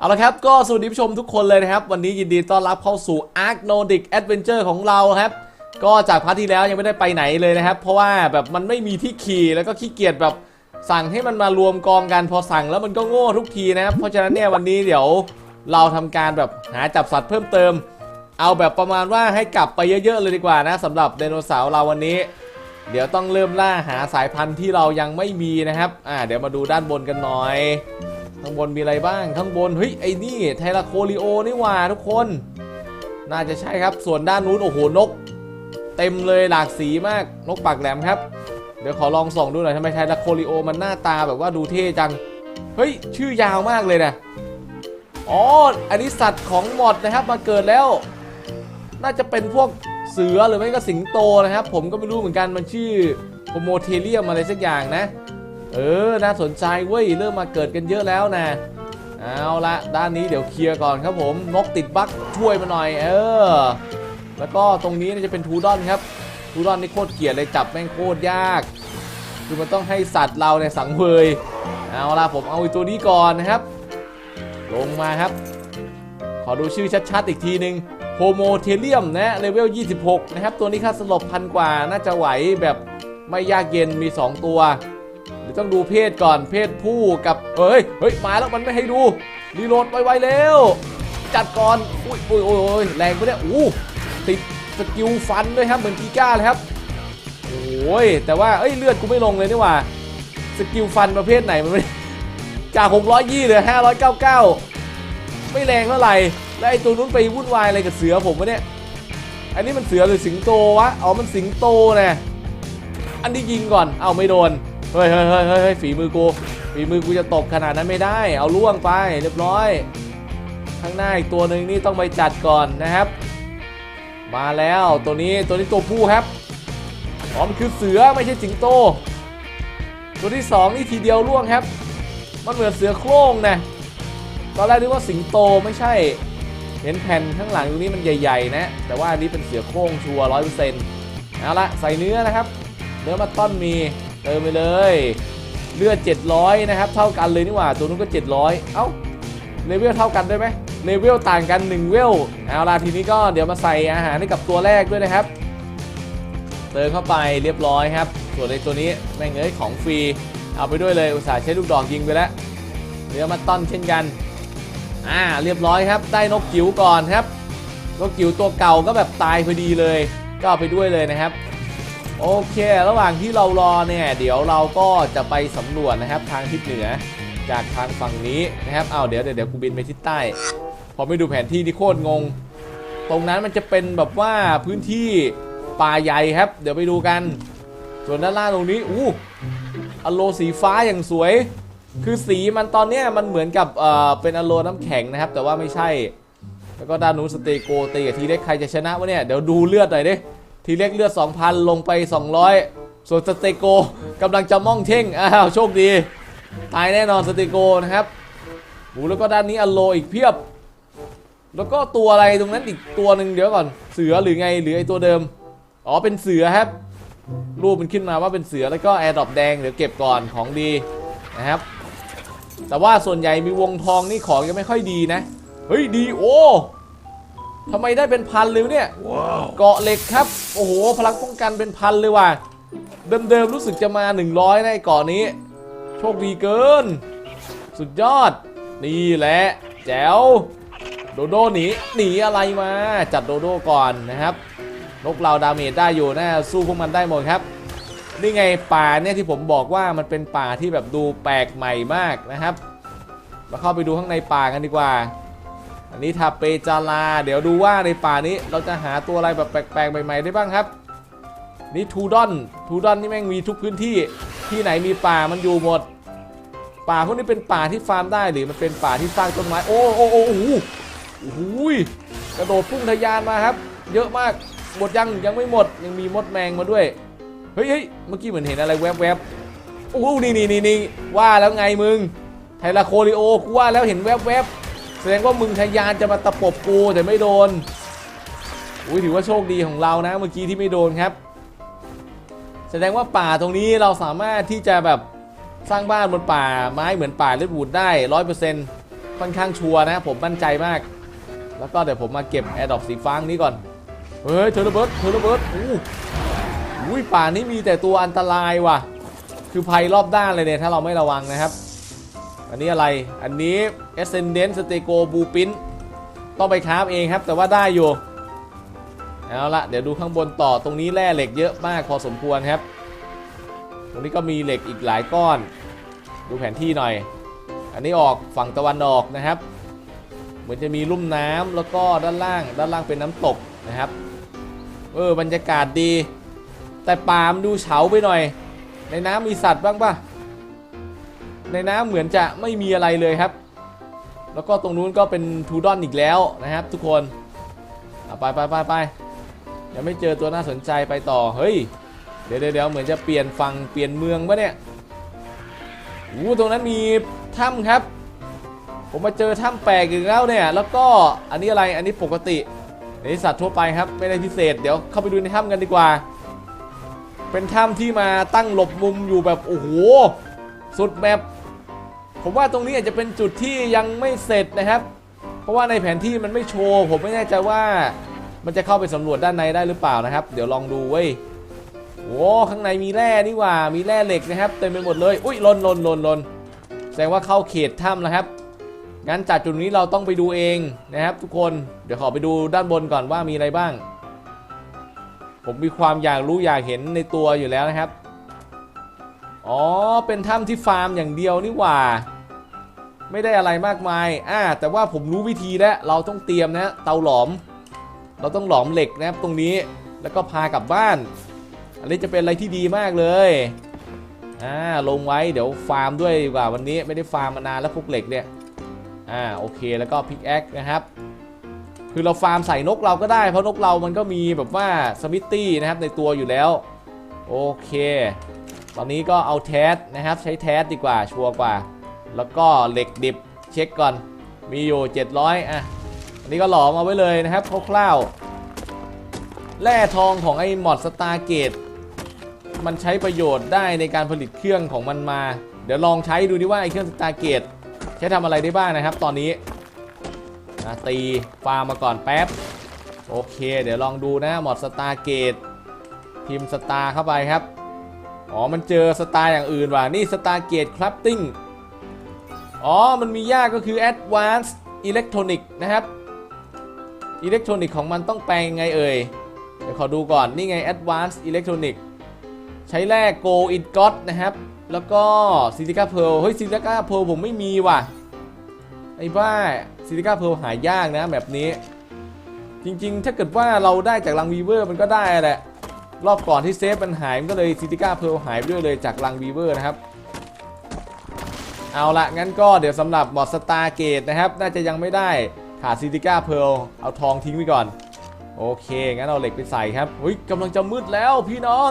เอาละครับ ก็สวัสดีผู้ชมทุกคนเลยนะครับ วันนี้ยินดีต้อนรับเข้าสู่ Ark Nordic Adventure ของเราครับ ก็จากพาร์ทที่แล้วยังไม่ได้ไปไหนเลยนะครับ เพราะว่าแบบมันไม่มีที่ขี่แล้วก็ขี้เกียจแบบสั่งให้มันมารวมกองกันพอสั่งแล้วมันก็โง่ทุกทีนะครับ เพราะฉะนั้นเนี่ยวันนี้เดี๋ยวเราทำการแบบหาจับสัตว์เพิ่มเติม เอาแบบประมาณว่าให้กลับไปเยอะๆเลยดีกว่านะสำหรับไดโนเสาร์เราวันนี้ เดี๋ยวต้องเริ่มล่าหาสายพันธุ์ที่เรายังไม่มีนะครับ อ่า เดี๋ยวมาดูด้านบนกันหน่อย ข้างบนมีอะไรบ้าง ข้างบนเฮ้ยไอ้นี่ไทราโคลิโอนี่หว่าทุกคน น่าจะใช่ครับ ส่วนด้านนู้นโอ้โหนก เต็มเลยหลากสีมากนกปากแหลมครับ เดี๋ยวขอลองส่องดูหน่อยทำไมไทราโคลิโอมันหน้าตาแบบว่าดูเท่จัง เฮ้ยชื่อยาวมากเลยนะอ๋ออันนี้สัตว์ของหมดนะครับมาเกิดแล้ว น่าจะเป็นพวกเสือหรือไม่ก็สิงโตนะครับ ผมก็ไม่รู้เหมือนกันมันชื่อโฮโมเทเลียมอะไรสักอย่างนะ เออ น่าสนใจเว้ย เริ่มมาเกิดกันเยอะแล้วนะ เอาละด้านนี้เดี๋ยวเคลียร์ก่อนครับผม นกติดบั๊กช่วยมาหน่อย เออ แล้วก็ตรงนี้จะเป็นทูดอนครับ ทูดอนนี่โคตรเกลียดเลยจับแม่งโคตรยาก คือมันต้องให้สัตว์เราเนี่ยสังเวย เอาละผมเอาตัวนี้ก่อนนะครับ ลงมาครับ ขอดูชื่อชัดๆอีกทีหนึ่งโฮโมเทเลียมนะเลเวล 26 นะครับ ตัวนี้ค่าสลบพันกว่าน่าจะไหวแบบไม่ยากเย็นมี 2 ตัว ดี๋ยวต้องดูเพศก่อนเพศผู้กับเฮ้ยเฮ้ยมาแล้วมันไม่ให้ดูรีโหลดไวๆเร็วจัดก่อนอุ้ยอุ้ยอ้ยอุ้ยแรงไปเนี่ยอู้ติดสกิลฟันด้วยครับเหมือนกีก้าเลยครับโอ้ยแต่ว่าเอ้ยเลือดกูไม่ลงเลยนี่หว่าสกิลฟันประเภทไหนมันไม่จาก620เหลือ599 ไม่แรงเท่าไหร่แล้วไอ้ตัวนู้นไปวุ่นวายอะไรกับเสือผมวะเนี่ยอันนี้มันเสือหรือสิงโตวะอ๋อมันสิงโตนะอันนี้ยิงก่อนเอาไม่โดน เฮ้ยเฮ้ยเฮ้ยเฮ้ยฝีมือกูฝีมือกูจะตกขนาดนั้นไม่ได้ เอาล่วงไปเรียบร้อย ข้างหน้าอีกตัวหนึ่งนี่ต้องไปจัดก่อนนะครับ มาแล้วตัวนี้ตัวนี้ตัวผู้ครับอ๋อมันคือเสือไม่ใช่สิงโต ตัวที่สองนี่ทีเดียวล่วงครับ มันเหมือนเสือโคร่งนะตอนแรกนึกว่าสิงโตไม่ใช่ เห็นแผ่นข้างหลังตรงนี้มันใหญ่ๆ นะ แต่ว่าอันนี้เป็นเสือโคร่งชัวร้อยเปอร์เซ็นต์เอาละใส่เนื้อนะครับ เนื้อมาต้อนมี ติมไปเลย เลือด 700 นะครับ เท่ากันเลยนี่หว่า ตัวนู้นก็ 700 เอ้า เลเวลเท่ากันได้ไหมเลเวลต่างกัน1เวล เอาล่ะทีนี้ก็เดี๋ยวมาใส่อาหารให้กับตัวแรกด้วยนะครับ เติมเข้าไปเรียบร้อยครับ ส่วนในตัวนี้แม่งเอ้ยของฟรี เอาไปด้วยเลยอุตส่าห์ใช้ลูกดอกยิงไปแล้วเนื้อมาต้อนเช่นกัน อ่า เรียบร้อยครับ ได้นกจิ๋วก่อนครับ นกจิ๋วตัวเก่าก็แบบตายพอดีเลย ก็เอาไปด้วยเลยนะครับ โอเค ระหว่างที่เรารอเนี่ย เดี๋ยวเราก็จะไปสำรวจนะครับทางทิศเหนือ จากทางฝั่งนี้นะครับเอาเดี๋ยวเดี๋ยวเดี๋ยวกูบินไปทิศใต้ พอไม่ดูแผนที่นี่โคตรงง ตรงนั้นมันจะเป็นแบบว่าพื้นที่ป่าใหญ่ครับ เดี๋ยวไปดูกัน ส่วนด้านล่างตรงนี้อู้อโลสีฟ้าอย่างสวย คือสีมันตอนเนี้ยมันเหมือนกับเอ่อเป็นอโลน้ำแข็งนะครับ แต่ว่าไม่ใช่ แล้วก็ด้านนู้นสเตโกตีกับทีเล็กใครจะชนะวะเนี่ยเดี๋ยวดูเลือดหน่อยดิ ทีเล็กเลือด 2,000 ลงไป 200 ส่วนสเตโกกำลังจะม่องเท่ง อ้าว โชคดี ตายแน่นอนสเตโกนะครับโอ้แล้วก็ด้านนี้อโลอีกเพียบ แล้วก็ตัวอะไรตรงนั้นอีกตัวหนึ่งเดี๋ยวก่อน เสือหรือไงหรือไอตัวเดิม อ๋อ เป็นเสือครับ รูปมันขึ้นมาว่าเป็นเสือแล้วก็แอร์ดรอปแดงเดี๋ยวเก็บก่อนของดีนะครับ แต่ว่าส่วนใหญ่มีวงทองนี่ของยังไม่ค่อยดีนะ เฮ้ยดีโอ ทำไมได้เป็นพันเลยวะเนี่ยเกาะเหล็กครับ โอ้โห พลังป้องกันเป็นพันเลยว่ะ เดิมๆรู้สึกจะมา 100นะไอ้เกาะนี้ โชคดีเกิน สุดยอด นี่แหละ แจ๋ว โดโดหนี หนีอะไรมา จัดโดโดก่อนนะครับ นกเราดาเมจได้อยู่นะ สู้พวกมันได้หมดครับ นี่ไงป่าเนี่ยที่ผมบอกว่ามันเป็นป่าที่แบบดูแปลกใหม่มากนะครับ มาเข้าไปดูข้างในป่ากันดีกว่า อันนี้ทาเปจาราเดี๋ยวดูว่าในป่านี้เราจะหาตัวอะไรแบบแปลกๆ ใหม่ๆ ได้บ้างครับ นี่ทูดอนทูดอนนี่แม่งมีทุกพื้นที่ที่ไหนมีป่ามันอยู่หมด ป่าพวกนี้เป็นป่าที่ฟาร์มได้หรือมันเป็นป่าที่สร้างต้นไม้โอ้โอ้โอ้โอ้โหกระโดดพุ่งทะยานมาครับ เยอะมากหมดยังยังไม่หมดยังมีมดแมงมาด้วยเฮ้ยเมื่อกี้เหมือนเห็นอะไรแวบๆโอ้โหนี่นี่นี่ว่าแล้วไงมึงไทราโคลิโอกูว่าแล้วเห็นแวบๆ แสดงว่ามึงทะยานจะมาตะปบกูแต่ไม่โดนอุ้ยถือว่าโชคดีของเรานะเมื่อกี้ที่ไม่โดนครับ แสดงว่าป่าตรงนี้เราสามารถที่จะแบบสร้างบ้านบนป่าไม้เหมือนป่าเลดวูดได้ร้อยเปอร์เซ็นต์ค่อนข้างชัวร์นะผมมั่นใจมาก แล้วก็เดี๋ยวผมมาเก็บแอร์ดอปสีฟ้านี้ก่อน เฮ้ยเทอร์เบิร์ดเทอร์เบิร์ดอู้อุ้ยป่านี้มีแต่ตัวอันตรายว่ะ คือภัยรอบด้านเลยเนี่ยถ้าเราไม่ระวังนะครับ อันนี้อะไร อันนี้ Ascendant Stego Blueprint ต้องไปคราฟเองครับ แต่ว่าได้อยู่ เอาละเดี๋ยวดูข้างบนต่อตรงนี้แร่เหล็กเยอะมากพอสมควรครับ ตรงนี้ก็มีเหล็กอีกหลายก้อน ดูแผนที่หน่อย อันนี้ออกฝั่งตะวันออกนะครับ เหมือนจะมีลุ่มน้ำแล้วก็ด้านล่าง ด้านล่างเป็นน้ำตกนะครับ เออบรรยากาศดี แต่ปามดูเฉาไปหน่อย ในน้ำมีสัตว์บ้างปะ ในน้ำเหมือนจะไม่มีอะไรเลยครับ แล้วก็ตรงนู้นก็เป็นทูดอนอีกแล้วนะครับ ทุกคนไปไปไปไปยังไม่เจอตัวน่าสนใจไปต่อเฮ้ยเดี๋ยวเดี๋ยวเดี๋ยวเหมือนจะเปลี่ยนฝั่งเปลี่ยนเมืองปะเนี่ยอู้ตรงนั้นมีถ้ำครับ ผมมาเจอถ้ำแปลกอีกแล้วเนี่ย แล้วก็อันนี้อะไรอันนี้ปกติอันนี้สัตว์ทั่วไปครับไม่ได้พิเศษ เดี๋ยวเข้าไปดูในถ้ำกันดีกว่า เป็นถ้ำที่มาตั้งหลบมุมอยู่แบบโอ้โหสุดแบบ ผมว่าตรงนี้อาจจะเป็นจุดที่ยังไม่เสร็จนะครับ เพราะว่าในแผนที่มันไม่โชว์ ผมไม่แน่ใจว่ามันจะเข้าไปสำรวจด้านในได้หรือเปล่านะครับ เดี๋ยวลองดูเว้ยโอ้ข้างในมีแร่นี่ว่า มีแร่เหล็กนะครับเต็มไปหมดเลย อุ้ยลนลนลนลนแสดงว่าเข้าเขตถ้ำแล้วครับ งั้นจากจุดนี้เราต้องไปดูเองนะครับ ทุกคน เดี๋ยวขอไปดูด้านบนก่อนว่ามีอะไรบ้าง ผมมีความอยากรู้อยากเห็นในตัวอยู่แล้วนะครับ อ๋อ เป็นถ้ำที่ฟาร์มอย่างเดียวนี่ว่า ไม่ได้อะไรมากมายอ่าแต่ว่าผมรู้วิธีแล้วเราต้องเตรียมนะ เตาหลอม เราต้องหลอมเหล็กนะครับตรงนี้แล้วก็พากลับบ้าน อันนี้จะเป็นอะไรที่ดีมากเลยอ่าลงไว้เดี๋ยวฟาร์มด้วยดีกว่าวันนี้ไม่ได้ฟาร์มมานานแล้วพวกเหล็กเนี่ยอ่าโอเคแล้วก็พิกแอคนะครับคือเราฟาร์มใส่นกเราก็ได้ เพราะนกเรามันก็มีแบบว่าสมิตตี้นะครับในตัวอยู่แล้วโอเค ตอนนี้ก็เอาแทสนะครับใช้แทสดีกว่าชัวร์กว่า แล้วก็เหล็กดิบเช็คก่อน มีอยู่ 700 อะ อันนี้ก็หลอมเอาไว้เลยนะครับคร่าวๆ แร่ทองของไอ้มอดสตาร์เกต มันใช้ประโยชน์ได้ในการผลิตเครื่องของมันมา เดี๋ยวลองใช้ดูดิว่าไอ้เครื่องสตาร์เกตใช้ทำอะไรได้บ้างนะครับ ตอนนี้อะตีฟาร์มมาก่อนแป๊บ โอเค เดี๋ยวลองดูนะมอดสตาร์เกตพิมพ์สตาร์เข้าไปครับ อ๋อ มันเจอสตาร์อย่างอื่นว่ะ นี่สตาร์เกตคราฟติ้ง อ๋อ มันมียากก็คือ Advanced Electronic นะครับ อิเล็กทรอนิกของมันต้องแปลงไงเอ่ย เดี๋ยวขอดูก่อน นี่ไง Advanced Electronic ใช้แร่ Gold in God นะครับ แล้วก็ Silica Pearl เฮ้ย Silica Pearl ผมไม่มีว่ะ ไอ้บ้า Silica Pearl หายากนะแบบนี้ จริงๆ ถ้าเกิดว่าเราได้จากลังวีเวอร์มันก็ได้แหละ รอบก่อนที่เซฟมันหายมันก็เลย Silica Pearl หายไปด้วยเลยจากลังวีเวอร์นะครับ เอาละงั้นก็เดี๋ยวสำหรับบอดสตาร์เกตนะครับ น่าจะยังไม่ได้ขาดซิติก้าเพลเอาทองทิ้งไว้ก่อน โอเค งั้นเอาเหล็กไปใส่ครับเฮ้ยกำลังจะมืดแล้วพี่น้อง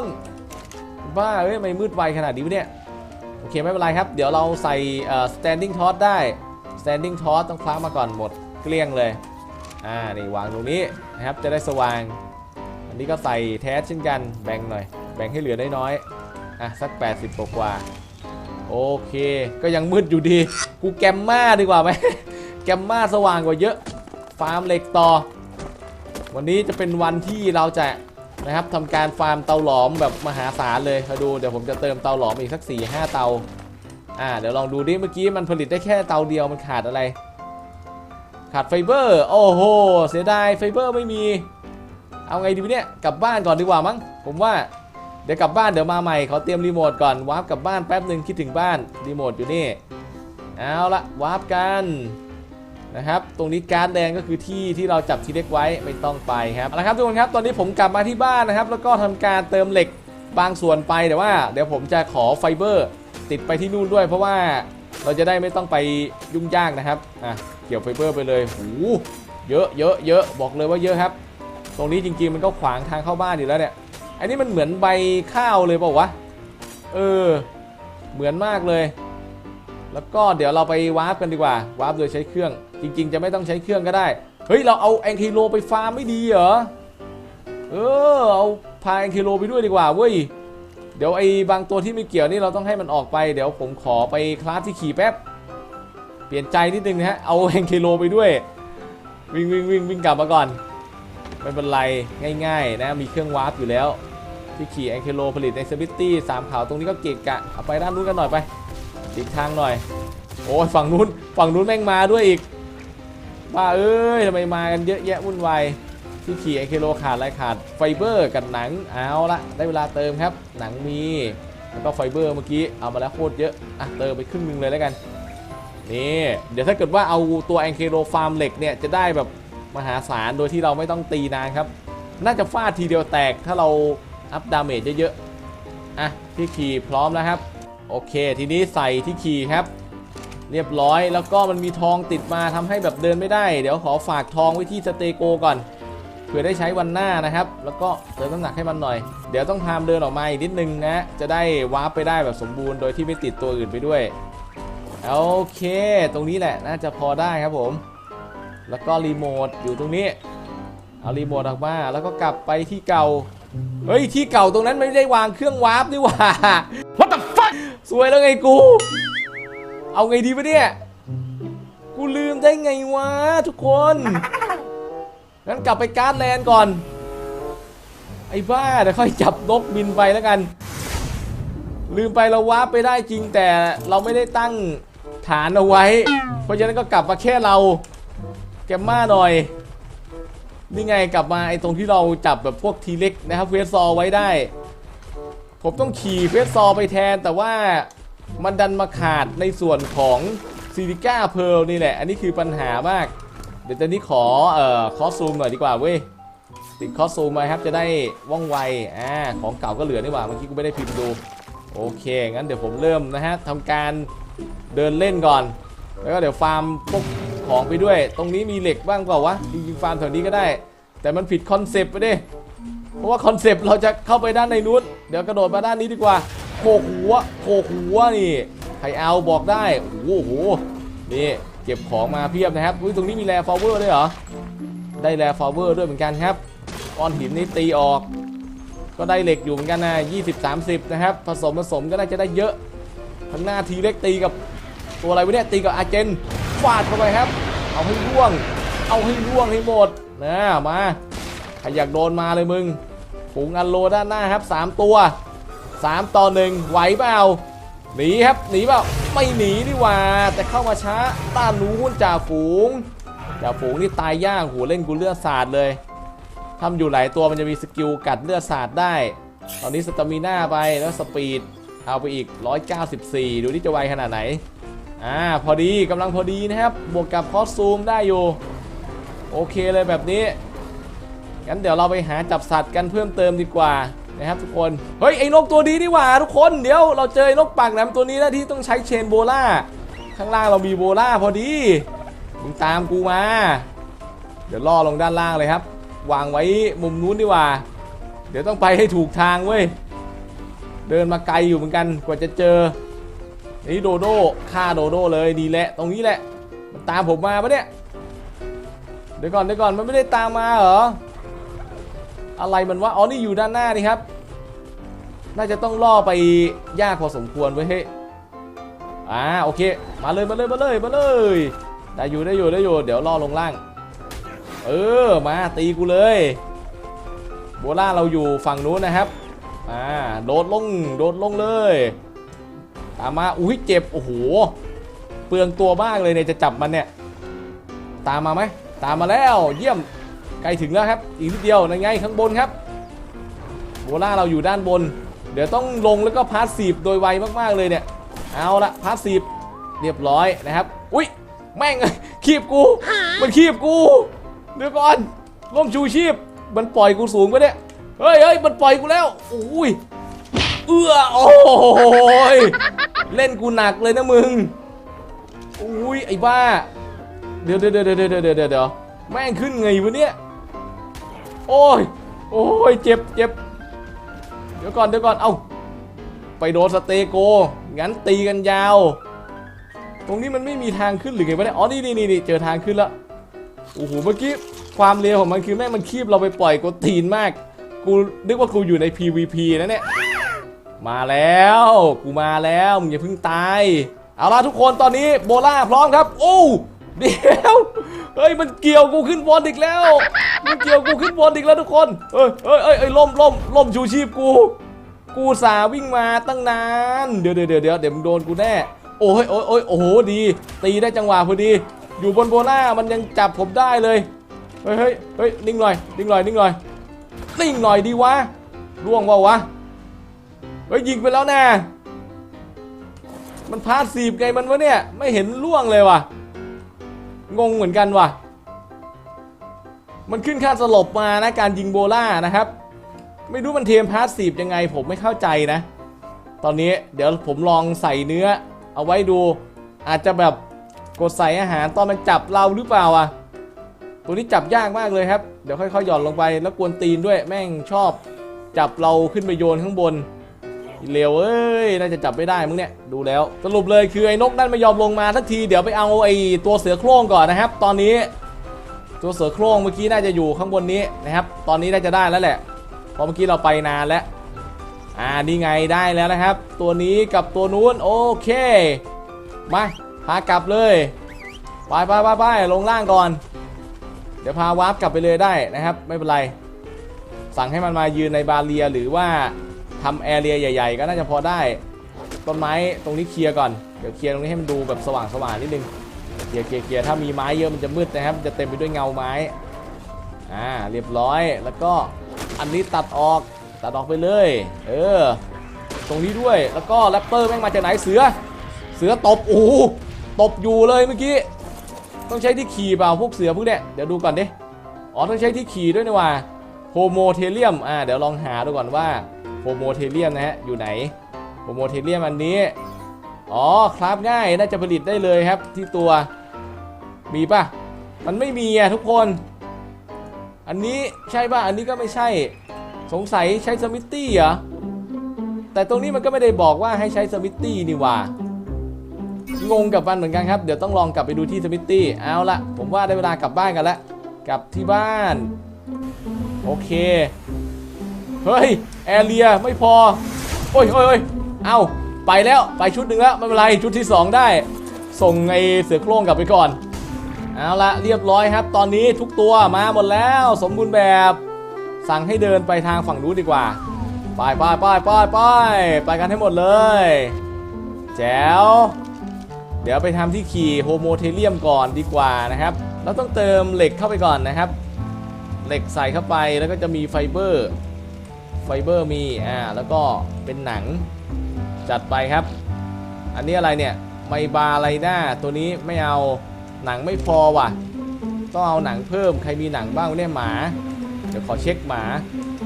บ้าเอ้ยทำไม่มืดไวขนาดนี้วะเนี่ย โอเคไม่เป็นไรครับ เดี๋ยวเราใส่เอ่อ standing torch ได้ standing torch ต้องคว้ามาก่อนหมดเกลี้ยงเลย อ่า นี่วางตรงนี้นะครับ จะได้สว่าง อันนี้ก็ใส่แทสเช่นกัน แบ่งหน่อย แบ่งให้เหลือได้น้อยๆอะ สัก 80กว่ากว่า โอเค ก็ยังมืดอยู่ดี กูแกมมาดีกว่าไหม แกมมาสว่างกว่าเยอะ ฟาร์มเหล็กต่อ วันนี้จะเป็นวันที่เราจะนะครับทำการฟาร์มเตาหลอมแบบมหาศาลเลยคอยดูเดี๋ยวผมจะเติมเตาหลอมอีกสัก4ี่ห้าเตา อ่าเดี๋ยวลองดูดิเมื่อกี้มันผลิตได้แค่เตาเดียวมันขาดอะไร ขาดไฟเบอร์ โอ้โห เสียดายไฟเบอร์ไม่มี เอาไงดีวะเนี่ย กลับบ้านก่อนดีกว่ามั้ง ผมว่า เดี๋ยวกลับบ้านเดี๋ยวมาใหม่ขอเตรียมรีโมทก่อนวาร์ปกลับบ้านแป๊บหนึ่งคิดถึงบ้านรีโมทอยู่นี่เอาละวาร์ปกันนะครับตรงนี้การ์ดแดงก็คือที่ที่เราจับทีเล็กไว้ไม่ต้องไปครับเอาละครับทุกคนครับตอนนี้ผมกลับมาที่บ้านนะครับ แล้วก็ทำการเติมเหล็กบางส่วนไปแต่ว่า เดี๋ยวผมจะขอไฟเบอร์ ติดไปที่นู่นด้วย เพราะว่าเราจะได้ไม่ต้องไปยุ่งยากนะครับอะเกี่ยวไฟเบอร์ไปเลยหูเยอะเยอะเยอะบอกเลยว่าเยอะครับ ตรงนี้จริงๆมันก็ขวางทางเข้าบ้านอยู่แล้วเนี่ย อันนี้มันเหมือนใบข้าวเลยเปล่าวะ เออ เหมือนมากเลย แล้วก็เดี๋ยวเราไปวาร์ปกันดีกว่าวาร์ปโดยใช้เครื่อง จริง ๆ จะไม่ต้องใช้เครื่องก็ได้ เฮ้ย เราเอาแองคิโลไปฟาร์มไม่ดีเหรอ เออ เอาพาแองคิโลไปด้วยดีกว่าเว้ย เดี๋ยวไอ้บางตัวที่ไม่เกี่ยวนี่เราต้องให้มันออกไป เดี๋ยวผมขอไปคลาสที่ขี่แป๊บ เปลี่ยนใจนิดนึงนะฮะ เอาแองเคโลไปด้วย วิ่งวิ่งวิ่งวิ่งกลับมาก่อน ไม่เป็นไรง่ายๆนะมีเครื่องวาร์ปอยู่แล้วที่ขี่แองเคโลผลิตในสวิตตี้สามขาวตรงนี้ก็เกะกะเอาไปด้านนู้นกันหน่อยไปอีกทางหน่อย โอ้ยฝั่งนู้นฝั่งนู้นแม่งมาด้วยอีกบ้าเอ้ยทำไมมากันเยอะแยะวุ่นวายที่ขี่แองเคโลขาดอะไรขาดไฟเบอร์กับหนังเอาละได้เวลาเติมครับ หนังมีแล้วก็ไฟเบอร์เมื่อกี้เอามาแล้วโคตรเยอะอะเติมไปครึ่งหนึงเลยแล้วกันนี่เดี๋ยวถ้าเกิดว่าเอาตัวแองเคโรฟาร์มเหล็กเนี่ยจะได้แบบ มหาศาลโดยที่เราไม่ต้องตีนานครับ น่าจะฟาดทีเดียวแตกถ้าเราอัพดาเมจเยอะๆอะที่ขี่พร้อมแล้วครับ โอเค ทีนี้ใส่ที่ขี่ครับ เรียบร้อยแล้วก็มันมีทองติดมาทำให้แบบเดินไม่ได้ เดี๋ยวขอฝากทองไว้ที่สเตโกก่อนเผื่อได้ใช้วันหน้านะครับ แล้วก็เติมน้ำหนักให้มันหน่อย เดี๋ยวต้องพามเดินออกมาอีกนิดนึงนะ จะได้วาร์ปไปได้แบบสมบูรณ์โดยที่ไม่ติดตัวอื่นไปด้วย โอเค ตรงนี้แหละน่าจะพอได้ครับผม แล้วก็รีโมทอยู่ตรงนี้ เอารีโมทออกมา แล้วก็กลับไปที่เก่า เฮ้ย ที่เก่าตรงนั้นไม่ได้วางเครื่องวาร์ปนี่หว่า What the fuck สวยแล้วไงกู เอาไงดีวะเนี่ย กูลืมได้ไงวะทุกคน งั้นกลับไปการ์ดแลนด์ก่อน ไอ้บ้าเดี๋ยวค่อยจับนกบินไปแล้วกัน ลืมไปเราวาร์ปไปได้จริงแต่เราไม่ได้ตั้งฐานเอาไว้ เพราะฉะนั้นก็กลับมาแค่เรา แกมมาหน่อย นี่ไงกลับมาไอ้ตรงที่เราจับแบบพวกทีเล็กนะครับเฟสซอไว้ได้ ผมต้องขี่เฟสซอไปแทนแต่ว่ามันดันมาขาดในส่วนของซิลิก้าเพร์ลนี่แหละ อันนี้คือปัญหามาก เดี๋ยวตอนนี้ขอเอ่อคอสซูมหน่อยดีกว่าเว้ยติดคอสซูมมาครับจะได้ว่องไวอ่าของเก่าก็เหลือนี่หว่าเมื่อกี้กูไม่ได้พิมพ์ดูโอเค งั้นเดี๋ยวผมเริ่มนะฮะทำการเดินเล่นก่อน แล้วก็เดี๋ยวฟาร์มพวก ของไปด้วย ตรงนี้มีเหล็กบ้างเปล่าวะจริงๆฟาร์มแถวนี้ก็ได้ แต่มันผิดคอนเซปต์ไปดิเพราะว่าคอนเซปต์เราจะเข้าไปด้านในนู้นเดี๋ยวกระโดดมาด้านนี้ดีกว่าโขกหัวโขกหัวนี่ใครเอาบอกได้โอ้โหนี่เก็บของมาเพียบนะครับอุ้ยตรงนี้มีแร่ฟลาวเวอร์ด้วยเหรอได้แร่ฟลาวเวอร์ด้วยเหมือนกันครับก้อนหินนี่ตีออก ก็ได้เหล็กอยู่เหมือนกันนะ20 30 นะครับ ผสมผสมก็น่าจะได้เยอะข้างหน้าทีเล็กตีกับ ตัวอะไรวะเนี่ยตีกับอาเจนฟาดเข้าไปครับ เอาให้ร่วง เอาให้ร่วงให้หมดนะมาใครอยากโดนมาเลยมึงฝูงอันโลด้านหน้าครับ 3 ตัว 3 ต่อ1ไหวเปล่าหนีครับหนีเปล่าไม่หนีนี่หว่า แต่เข้ามาช้าต้านนู้นจ่าฝูงจ่าฝูงนี่ตายยากโหเล่นกูเลือดสาดเลยทำอยู่หลายตัวมันจะมีสกิลกัดเลือดสาดได้ ตอนนี้สตามิน่าไปแล้วสปีดเอาไปอีก 194 ดูที่จะไวขนาดไหน อ่าพอดีกำลังพอดีนะครับ บวกกับคอสซูมได้อยู่ โอเคเลยแบบนี้งั้นเดี๋ยวเราไปหาจับสัตว์กันเพิ่มเติมดีกว่านะครับทุกคน เฮ้ยไอ้นกตัวนี้นี่หว่า ทุกคนเดี๋ยวเราเจอไอ้นกปากแหลมตัวนี้นะที่ต้องใช้เชนโบล่าข้างล่างเรามีโบล่าพอดีมึงตามกูมา เดี๋ยวล่อลงด้านล่างเลยครับ วางไว้มุมนู้นดีกว่า เดี๋ยวต้องไปให้ถูกทางเว้ยเดินมาไกลอยู่เหมือนกันกว่าจะเจอ นี่โดโด้ฆ่าโดโด้เลยดีแหละ ตรงนี้แหละ มันตามผมมาปะเนี่ย เดี๋ยวก่อนเดี๋ยวก่อนมันไม่ได้ตามมาเหรอ อะไรมันวะ อ๋อ นี่อยู่ด้านหน้านี่ครับ น่าจะต้องล่อไปยากพอสมควรเว้ยเฮ้ยอ่าโอเค มาเลยมาเลยมาเลยมาเลย ได้อยู่ได้อยู่ได้อยู่ เดี๋ยวล่อลงล่าง เออ มาตีกูเลยโบล่าเราอยู่ฝั่งนู้นนะครับ อ่า โดดลง โดดลงเลย ตามมาอุ้ยเจ็บโอ้โหเปลืองตัวมากเลยเนี่ยจะจับมันเนี่ยตามมาไหมตามมาแล้วเยี่ยมใกล้ถึงแล้วครับ อีกนิดเดียวนั่นไงข้างบนครับโบล่าเราอยู่ด้านบน เดี๋ยวต้องลงแล้วก็พาสซีฟโดยไวมากๆเลยเนี่ย เอาละพาสซีฟเรียบร้อยนะครับ อุ้ยแม่งคีบกู มันคีบกูเดี๋ยวก่อนร่มชูชีพ มันปล่อยกูสูงไปเนี่ยเฮ้ยเฮ้ยมันปล่อยกูแล้วอุ้ยเอื้อโอ้ย เล่นกูหนักเลยนะมึง อุ้ยไอ้บ้าเดี๋ยวเดี๋ยวเดี๋ยวเดี๋ยวเดี๋ยวเดี๋ยวเดี๋ยวแม่งขึ้นไงวะเนี่ย โอ้ย โอ้ย เจ็บเจ็บ เดี๋ยวก่อนเดี๋ยวก่อน เอ้า ไปโดนสเตโก งั้นตีกันยาว ตรงนี้มันไม่มีทางขึ้นหรือไงวะเนี่ย อ๋อ นี่นี่นี่เจอทางขึ้นแล้ว โอ้โห เมื่อกี้ความเร็วของมันคือแม่งมันคีบเราไปปล่อยกดตีนมาก กูนึกว่ากูอยู่ใน PVP นะเนี่ย มาแล้ว กูมาแล้วมึงอย่าเพิ่งตาย เอาล่ะทุกคนตอนนี้โบล่าพร้อมครับ โอ้เดี๋ยวเฮ้ยมันเกี่ยวกูขึ้นบอลอีกแล้ว มันเกี่ยวกูขึ้นบอลอีกแล้วทุกคนเอ้ยเอ้ยเอ้ยล่มล่มล่มชูชีพกู กูสาวิ่งมาตั้งนาน เดี๋ยวเดี๋ยวเดี๋ยวเดี๋ยวเดี๋ยวมึงโดนกูแน่ โอ้ยโอ้ยโอ้ยโอ้โหดี ตีได้จังหวะพอดี อยู่บนโบล่ามันยังจับผมได้เลย เฮ้ยเฮ้ยเฮ้ยนิ่งหน่อยนิ่งหน่อยนิ่งหน่อยนิ่งหน่อยดีวะล่วงวะวะ เฮ้ยยิงไปแล้วแนะมันพาดสีบไงมันวะเนี่ย ไม่เห็นล่วงเลยว่ะ งงเหมือนกันว่ะ มันขึ้นค่าสลบมานะการยิงโบล่านะครับ ไม่รู้มันเทมพาสซีฟยังไงผมไม่เข้าใจนะ ตอนนี้เดี๋ยวผมลองใส่เนื้อ เอาไว้ดู อาจจะแบบกดใส่อาหารตอนมันจับเราหรือเปล่าอะ ตัวนี้จับยากมากเลยครับ เดี๋ยวค่อยๆหย่อนลงไปแล้วกวนตีนด้วยแม่งชอบ จับเราขึ้นไปโยนข้างบน เร็วเอ้ยน่าจะจับไม่ได้มึงเนี่ยดูแล้ว สรุปเลยคือไอ้นกนั่นไม่ยอมลงมาทักทีเดี๋ยวไปเอาไอ้ตัวเสือโคร่งก่อนนะครับ ตอนนี้ตัวเสือโคร่งเมื่อกี้น่าจะอยู่ข้างบนนี้นะครับ ตอนนี้น่าจะได้แล้วแหละเพราะเมื่อกี้เราไปนานแล้วอ่านี่ไงได้แล้วนะครับ ตัวนี้กับตัวนู้นโอเคมาพากลับเลยไปไปไปไปลงล่างก่อน เดี๋ยวพาวาร์ปกลับไปเลยได้นะครับ ไม่เป็นไร สั่งให้มันมายืนในบาเรียหรือว่า ทำแอเรียใหญ่ๆ ก็น่าจะพอได้ ต้นไม้ตรงนี้เคลียร์ก่อน เดี๋ยวเคลียร์ตรงนี้ให้มันดูแบบสว่างๆนิดนึงเคลียร์เคลียร์เคลียร์ถ้ามีไม้เยอะมันจะมืดนะครับ มันจะเต็มไปด้วยเงาไม้ อ่า เรียบร้อย แล้วก็อันนี้ตัดออก ตัดออกไปเลย เออ ตรงนี้ด้วย แล้วก็แรปเตอร์แม่งมาจากไหน เสือ เสือตบ โอ้ตบอยู่เลยเมื่อกี้ ต้องใช้ที่ขี่เปล่าพวกเสือพวกเนี้ย เดี๋ยวดูก่อนดิ อ๋อ ต้องใช้ที่ขี่ด้วยนี่ว่าโฮโมเทเลียม อ่า เดี๋ยวลองหาดูก่อนว่า โฮโมเทเลียมนะฮะ อยู่ไหนโฮโมเทเลียมอันนี้ อ๋อคราฟง่าย น่าจะผลิตได้เลยครับที่ตัว มีปะมันไม่มีอะทุกคน อันนี้ใช่ปะอันนี้ก็ไม่ใช่ สงสัยใช้สมิตตี้เหรอ แต่ตรงนี้มันก็ไม่ได้บอกว่าให้ใช้สมิตตี้นี่หว่า งงกับมันเหมือนกันครับ เดี๋ยวต้องลองกลับไปดูที่สมิตตี้ เอาละผมว่าได้เวลากลับบ้านกันแล้ว กลับที่บ้าน โอเค เฮ้ยแอเรียไม่พอ โอ้ยโอ้ยโอ้ยเอาไปแล้วไปชุดหนึ่งแล้วไม่เป็นไรชุดที่ 2 ได้ ส่งไอเสือโคร่งกลับไปก่อน เอาละเรียบร้อยครับ ตอนนี้ทุกตัวมาหมดแล้ว สมบูรณ์แบบสั่งให้เดินไปทางฝั่งนู้นดีกว่าไปไปไปไปไปไปกันให้หมดเลย แจ๋วเดี๋ยวไปทำที่ขี่โฮโมเทเลียมก่อนดีกว่านะครับ เราต้องเติมเหล็กเข้าไปก่อนนะครับ เหล็กใส่เข้าไปแล้วก็จะมีไฟเบอร์ ไฟเบอร์มีอ่าแล้วก็เป็นหนังจัดไปครับ อันนี้อะไรเนี่ยไมบาไรหน้าตัวนี้ไม่เอาหนังไม่พอว่ะ ต้องเอาหนังเพิ่มใครมีหนังบ้างเนี่ยหมา เดี๋ยวขอเช็คหมา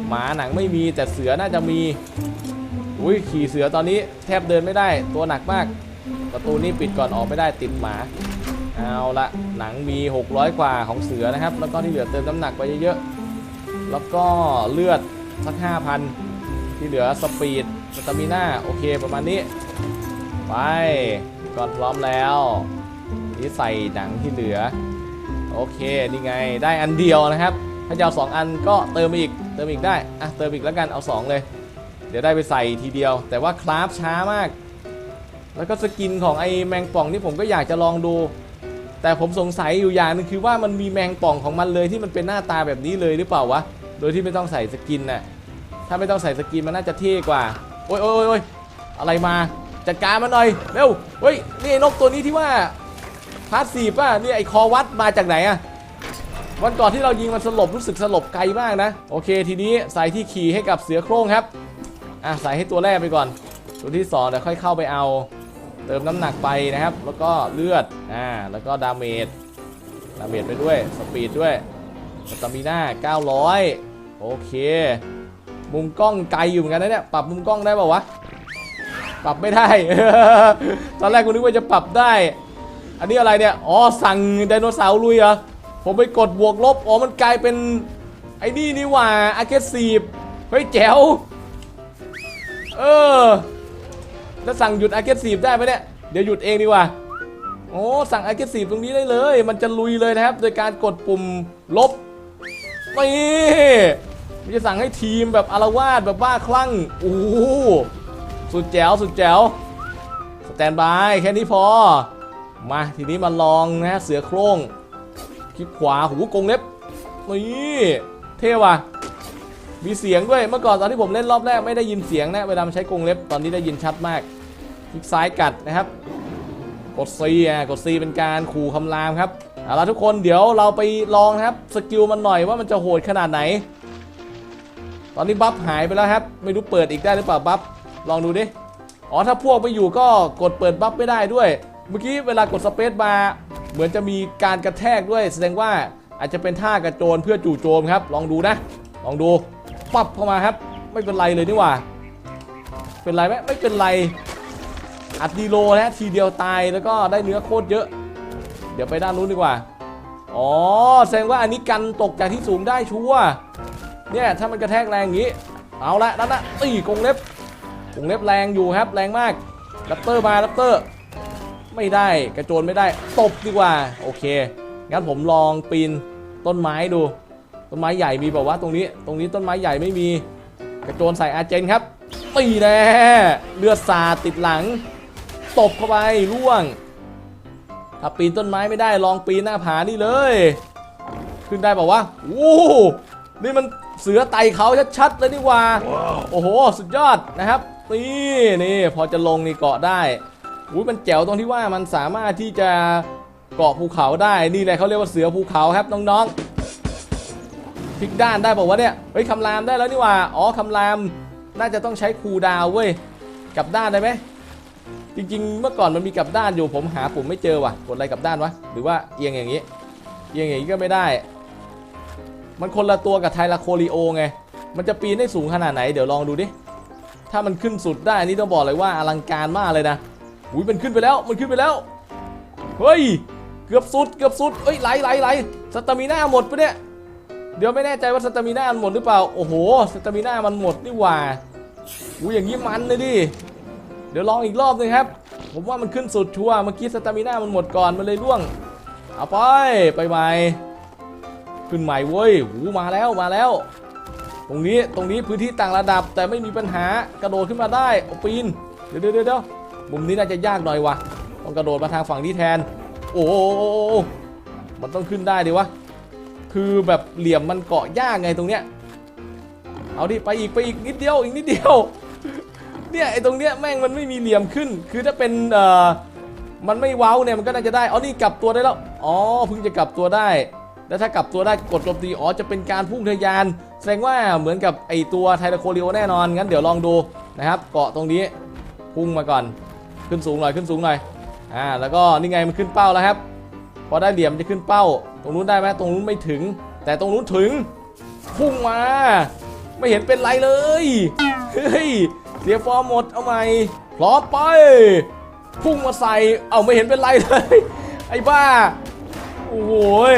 หมาหนังไม่มีแต่เสือน่าจะมีอุ้ยขี่เสือตอนนี้แทบเดินไม่ได้ตัวหนักมาก ประตูนี้ปิดก่อนออกไม่ได้ติดหมาเอาละหนังมี 600 กว่าของเสือนะครับ แล้วก็ที่เหลือเติมน้ำหนักไปเยอะๆแล้วก็เลือด สัก5,000ที่เหลือสปีดสตามิน่าโอเคประมาณนี้ ไปก่อนพร้อมแล้วนี่ใส่หนังที่เหลือ โอเคนี่ไงได้อันเดียวนะครับ ถ้าจะเอาสองอันก็เติมอีกเติมอีกได้อะเติมอีกแล้วกันเอา2เลย เดี๋ยวได้ไปใส่ทีเดียว แต่ว่าคราฟช้ามาก แล้วก็สกินของไอ้แมงป่องนี่ผมก็อยากจะลองดู แต่ผมสงสัยอยู่อย่างนึงคือว่ามันมีแมงป่องของมันเลยที่มันเป็นหน้าตาแบบนี้เลยหรือเปล่าวะ โดยที่ไม่ต้องใส่สกินน่ะถ้าไม่ต้องใส่สกินมันน่าจะเท่กว่า โอ้ยโอ้ยโอ้ยอะไรมาจัดการมันหน่อยเร็วเฮ้ยนี่นกตัวนี้ที่ว่าพาร์ทสซีฟป่ะนี่ไอคอวัดมาจากไหนอะวันก่อนที่เรายิงมันสลบรู้สึกสลบไกลมากนะ โอเคทีนี้ใส่ที่ขี่ให้กับเสือโคร่งครับอะใส่ให้ตัวแรกไปก่อน ตัวที่สองเดี๋ยวค่อยเข้าไปเอา เติมน้ำหนักไปนะครับ แล้วก็เลือดอ่าแล้วก็ดาเมจดาเมจไปด้วยสปีดด้วยสตามิน่า900 โอเค มุมกล้องไกลอยู่เหมือนกันนะเนี่ย ปรับมุมกล้องได้ป่าวะ ปรับไม่ได้ ตอนแรกกูนึกว่าจะปรับได้ อันนี้อะไรเนี่ย อ๋อ สั่งไดโนเสาร์ลุยเหรอ ผมไปกดบวกลบ อ๋อ มันกลายเป็นไอ้นี่นี่หว่าอาเกซีฟเฮ้ยแจ๋ว เออ แล้วสั่งหยุดอาเกซีฟได้ไหมเนี่ย เดี๋ยวหยุดเองดีกว่าโอ้สั่งอาเกซีฟตรงนี้ได้เลย มันจะลุยเลยนะครับ โดยการกดปุ่มลบนี่ มันจะสั่งให้ทีมแบบอารวาสแบบบ้าคลั่งโอ้โหสุดแจ๋วสุดแจ๋วสเตนบายแค่นี้พอ มาทีนี้มาลองนะเสือโคร่งคลิกขวาหูกรงเล็บนี่เท่ว่ะมีเสียงด้วยเมื่อก่อนตอนที่ผมเล่นรอบแรกไม่ได้ยินเสียงนะเวลามันใช้กรงเล็บตอนนี้ได้ยินชัดมากคลิกซ้ายกัดนะครับ กด C อะกด C เป็นการขู่คำรามครับเอาละทุกคนเดี๋ยวเราไปลองนะครับสกิลมันหน่อยว่ามันจะโหดขนาดไหน ตอนนี้บัฟหายไปแล้วครับ ไม่รู้เปิดอีกได้หรือเปล่าบัฟลองดูดิ อ๋อถ้าพวกไปอยู่ก็กดเปิดบัฟไม่ได้ด้วย เมื่อกี้เวลากดสเปซบาร์เหมือนจะมีการกระแทกด้วย แสดงว่าอาจจะเป็นท่ากระโจนเพื่อจู่โจมครับ ลองดูนะ ลองดูปับเข้ามาครับ ไม่เป็นไรเลยนี่หว่า เป็นไรไหมไม่เป็นไร อัดดีโลนะทีเดียวตายแล้วก็ได้เนื้อโคตรเยอะ เดี๋ยวไปด้านนู้นดีกว่า อ๋อ แสดงว่าอันนี้กันตกจากที่สูงได้ชัวร์ เนี่ยถ้ามันกระแทกแรงอย่างนี้ เอาละนั่นนะตีกรงเล็บกรงเล็บแรงอยู่ครับ แรงมากดับเตอร์มาดับเตอร์ ไม่ได้กระโจนไม่ได้ตบดีกว่า โอเคงั้นผมลองปีนต้นไม้ดู ต้นไม้ใหญ่มีแบบว่าตรงนี้ ตรงนี้ต้นไม้ใหญ่ไม่มี กระโจนใส่อาเจนครับตีแน่เลือดสาดติดหลังตบเข้าไปล่วง ถ้าปีนต้นไม้ไม่ได้ลองปีนหน้าผานี่เลย ขึ้นได้บอกว่าโอ้ นี่มันเสือไต่เขาชัดๆเลยนี่หว่า โอ้โห สุดยอดนะครับ นี่นี่พอจะลงนี่เกาะได้อุ้ยมันแจ๋วตรงที่ว่ามันสามารถที่จะเกาะภูเขาได้ นี่แหละเขาเรียกว่าเสือภูเขาครับน้องๆ พลิกด้านได้บอกว่าเนี่ย เฮ้ยคำรามได้แล้วนี่หว่า อ๋อคำรามน่าจะต้องใช้คูลดาวน์เว้ย กลับด้านได้ไหม จริง ๆ เมื่อก่อนมันมีกลับด้านอยู่ผมหาปุ่มไม่เจอว่ะ กดอะไรกลับด้านวะ หรือว่าเอียงอย่างนี้ เอียงอย่างนี้ก็ไม่ได้ มันคนละตัวกับไทลาโคลิโอไง มันจะปีนได้สูงขนาดไหนเดี๋ยวลองดูดิ ถ้ามันขึ้นสุดได้อันนี่ต้องบอกเลยว่าอลังการมากเลยนะอุ้ยมันขึ้นไปแล้วมันขึ้นไปแล้ว เฮ้ย เกือบสุดเกือบสุดเอ้ยไหลไหลไหลสตามิน่าหมดปะเนี่ย เดี๋ยวไม่แน่ใจว่าสตามิน่าหมดหรือเปล่า โอ้โหสตามิน่ามันหมดนี่หว่าอุ้ยอย่างนี้มันเลยดิ เดี๋ยวลองอีกรอบนึงครับ ผมว่ามันขึ้นสุดชัวร์เมื่อกี้สตามิน่ามันหมดก่อนมันเลยร่วง เอาไปไปใหม่ ขึ้นใหม่เว้ยหูมาแล้วมาแล้ว ตรงนี้ตรงนี้พื้นที่ต่างระดับแต่ไม่มีปัญหากระโดดขึ้นมาได้เอปีนเดี๋ยวเดี๋ยวเดี๋ยวมุมนี้น่าจะยากหน่อยวะต้องกระโดดมาทางฝั่งนี้แทน โอ้โหมันต้องขึ้นได้ดิวะคือแบบเหลี่ยมมันเกาะยากไงตรงเนี้ยเอาดิไปอีกไปอีกนิดเดียวอีกนิดเดียวเนี่ยไอ้ตรงเนี้ยแม่งมันไม่มีเหลี่ยมขึ้น คือถ้าเป็นเอ่อมันไม่เว้าเนี่ยมันก็น่าจะได้อ๋อนี่กลับตัวได้แล้วอ๋อเพิ่งจะกลับตัวได้ แล้วถ้ากลับตัวได้กดโจมตีอ๋อจะเป็นการพุ่งทะยาน แสดงว่าเหมือนกับไอตัวไทโรโคเรียวแน่นอน งั้นเดี๋ยวลองดูนะครับ เกาะตรงนี้พุ่งมาก่อน ขึ้นสูงหน่อยขึ้นสูงหน่อยอ่าแล้วก็นี่ไงมันขึ้นเป้าแล้วครับ พอได้เหลี่ยมจะขึ้นเป้า ตรงนู้นได้ไหมตรงนู้นไม่ถึง แต่ตรงนู้นถึง พุ่งมา ไม่เห็นเป็นไรเลยเฮ้ยเสียฟอร์มหมดเอาใหม่พร้อมไป พุ่งมาใส่ เอาไม่เห็นเป็นไรเลย ไอ้บ้า โอ้โหย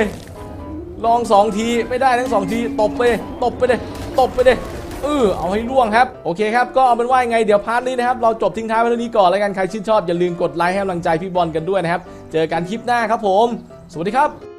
ลองสองทีไม่ได้ทั้งสองทีตบไปตบไปเลยตบไปเลยเออเอาให้ล่วงครับ โอเคครับ ก็เอาเป็นว่ายังไง เดี๋ยวพาร์ทนี้นะครับ เราจบทิ้งท้ายไว้เท่านี้ก่อนแล้วกัน ใครชื่นชอบอย่าลืมกดไลค์ให้กำลังใจพี่บอลกันด้วยนะครับ เจอกันคลิปหน้าครับผม สวัสดีครับ